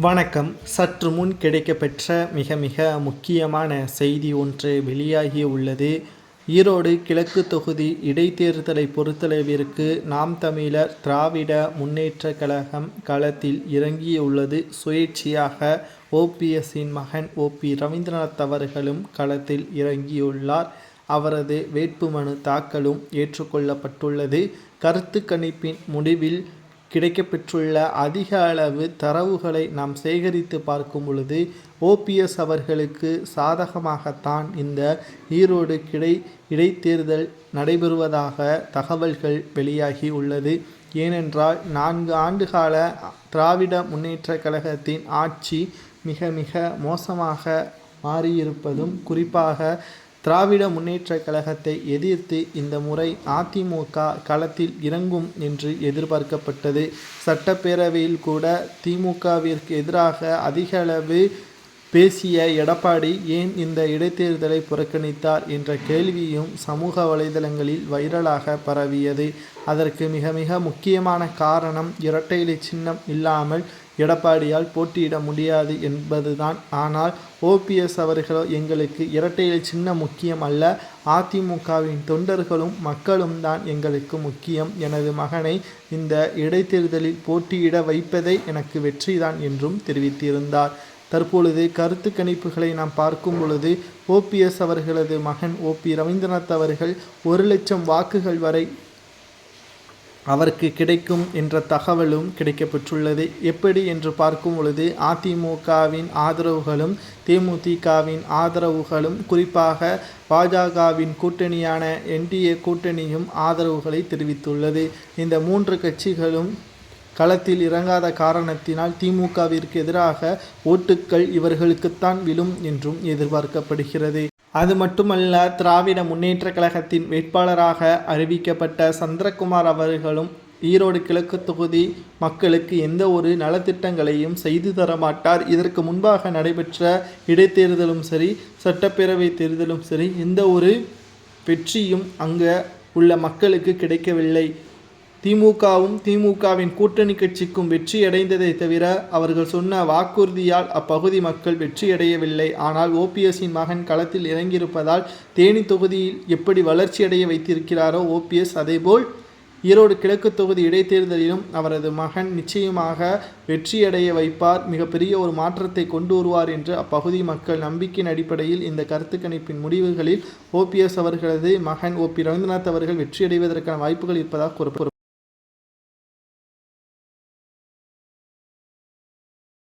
வணக்கம். சற்று முன் கிடைக்கப்பெற்ற மிக மிக முக்கியமான செய்தி ஒன்று வெளியாகி உள்ளது. ஈரோடு கிழக்கு தொகுதி இடைத்தேர்தலை பொறுத்தளவிற்கு நாம் தமிழர் திராவிட முன்னேற்ற கழகம் களத்தில் இறங்கியுள்ளது. சுயேட்சையாக ஓபிஎஸ்ஸின் மகன் ஓபி ரவீந்திரநாத் அவர்களும் களத்தில் இறங்கியுள்ளார். அவரது வேட்புமனு தாக்கலும் ஏற்றுக்கொள்ளப்பட்டுள்ளது. கருத்து கணிப்பின் முடிவில் கிடைக்கப்பெற்றுள்ள அதிக அளவு தரவுகளை நாம் சேகரித்து பார்க்கும் பொழுது ஓபிஎஸ் அவர்களுக்கு சாதகமாகத்தான் இந்த ஈரோடு கிடை இடைத்தேர்தல் நடைபெறுவதாக தகவல்கள் வெளியாகி உள்ளது. ஏனென்றால் நான்கு ஆண்டுகால திராவிட முன்னேற்ற கழகத்தின் ஆட்சி மிக மிக மோசமாக மாறியிருப்பதும் குறிப்பாக திராவிட முன்னேற்ற கழகத்தை எதிர்த்து இந்த முறை அதிமுக களத்தில் இறங்கும் என்று எதிர்பார்க்கப்பட்டது. சட்டப்பேரவையில் கூட திமுகவிற்கு எதிராக அதிகளவு பேசிய எடப்பாடி ஏன் இந்த இடைத்தேர்தலை புறக்கணித்தார் என்ற கேள்வியும் சமூக வலைதளங்களில் வைரலாக பரவியது. அதற்கு மிக மிக முக்கியமான காரணம் இரட்டை சின்னம் இல்லாமல் எடப்பாடியால் போட்டியிட முடியாது என்பதுதான். ஆனால் ஓபிஎஸ் அவர்களோ எங்களுக்கு இரட்டை சின்னம் முக்கியம் அல்ல அதிமுகவின் தொண்டர்களும் மக்களும் தான் எங்களுக்கு முக்கியம். எனது மகனை இந்த இடைத்தேர்தலில் போட்டியிட வைப்பதே எனக்கு வெற்றிதான் என்றும் தெரிவித்திருந்தார். தற்பொழுது கருத்து கணிப்புகளை நாம் பார்க்கும் பொழுது ஓபிஎஸ் அவர்களது மகன் ஓபி ரவீந்திரநாத் அவர்கள் ஒரு லட்சம் வாக்குகள் வரை அவருக்கு கிடைக்கும் என்ற தகவலும் கிடைக்கப்பெற்றுள்ளது. எப்படி என்று பார்க்கும் பொழுது அதிமுகவின் ஆதரவுகளும் தேமுதிகவின் ஆதரவுகளும் குறிப்பாக பாஜகவின் கூட்டணியான என்டிஏ கூட்டணியும் ஆதரவுகளை தெரிவித்துள்ளது. இந்த மூன்று கட்சிகளும் களத்தில் இறங்காத காரணத்தினால் திமுகவிற்கு எதிராக ஓட்டுக்கள் இவர்களுக்குத்தான் விழும் என்றும் எதிர்பார்க்கப்படுகிறது. அது மட்டுமல்ல திராவிட முன்னேற்ற கழகத்தின் வேட்பாளராக அறிவிக்கப்பட்ட சந்திரகுமார் அவர்களும் ஈரோடு கிழக்கு தொகுதி மக்களுக்கு எந்த ஒரு நலத்திட்டங்களையும் செய்து தர மாட்டார். இதற்கு முன்பாக நடைபெற்ற இடைத்தேர்தலும் சரி சட்டப்பேரவை தேர்தலும் சரி எந்த ஒரு வெற்றியும் அங்கே உள்ள மக்களுக்கு கிடைக்கவில்லை. திமுகவும் திமுகவின் கூட்டணி கட்சிக்கும் வெற்றியடைந்ததை தவிர அவர்கள் சொன்ன வாக்குறுதியால் அப்பகுதி மக்கள் வெற்றியடையவில்லை ஆனால் ஓபிஎஸ்ஸின் மகன் களத்தில் இறங்கியிருப்பதால் தேனி தொகுதியில் எப்படி வளர்ச்சியடைய வைத்திருக்கிறாரோ ஓபிஎஸ் அதேபோல் ஈரோடு கிழக்கு தொகுதி இடைத்தேர்தலிலும் அவரது மகன் நிச்சயமாக வெற்றியடைய வைப்பார். மிகப்பெரிய ஒரு மாற்றத்தை கொண்டு வருவார் என்று அப்பகுதி மக்கள் நம்பிக்கையின் அடிப்படையில் இந்த கருத்து கணிப்பின் முடிவுகளில் ஓபிஎஸ் அவர்களது மகன் ஓபி ரவீந்திரநாத் அவர்கள் வெற்றியடைவதற்கான வாய்ப்புகள் இருப்பதாக கூறப்படும்.